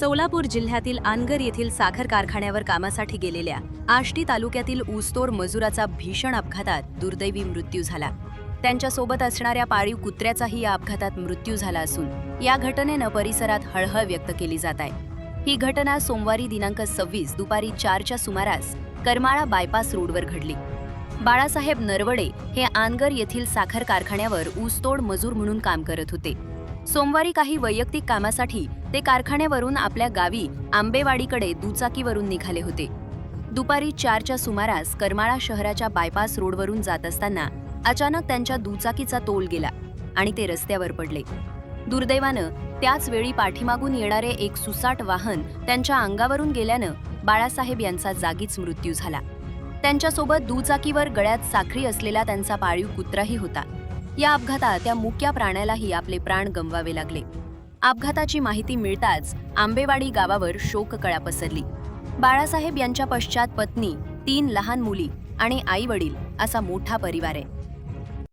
सोलापूर जिल्ह्यातील आनगर येथील साखर कारखान्यावर कामासाठी गेलेल्या आष्टी तालुक्यातील ऊसतोड मजुराचा भीषण अपघातात दुर्दैवी मृत्यू झाला. त्यांच्यासोबत असणाऱ्या पाळीव कुत्र्याचाही या अपघातात मृत्यू झाला असून या घटनेनं परिसरात हळहळ व्यक्त केली जात आहे. ही घटना सोमवारी दिनांक सव्वीस दुपारी चारच्या सुमारास करमाळा बायपास रोडवर घडली. बाळासाहेब नरवडे हे आनगर येथील साखर कारखान्यावर ऊसतोड मजूर म्हणून काम करत होते. सोमवारी काही वैयक्तिक कामासाठी ते कारखान्यावरून आपल्या गावी आंबेवाडीकडे दुचाकीवरून निघाले होते. दुपारी चारच्या सुमारास करमाळा शहराच्या बायपास रोडवरून जात असताना अचानक त्यांच्या दुचाकीचा तोल गेला आणि ते रस्त्यावर पडले. दुर्दैवानं त्याच वेळी पाठीमागून येणारे एक सुसाट वाहन त्यांच्या अंगावरून गेल्यानं बाळासाहेब यांचा जागीच मृत्यू झाला. त्यांच्यासोबत दुचाकीवर गळ्यात साखरी असलेला त्यांचा पाळीव कुत्राही होता. या अपघातात त्या मुक्या प्राण्यालाही आपले प्राण गमवावे लागले. अपघाताची माहिती मिळताच आंबेवाडी गावावर शोककळा पसरली. बाळासाहेब यांच्या पश्चात पत्नी तीन लहान मुली आणि आई वडील असा मोठा परिवार आहे.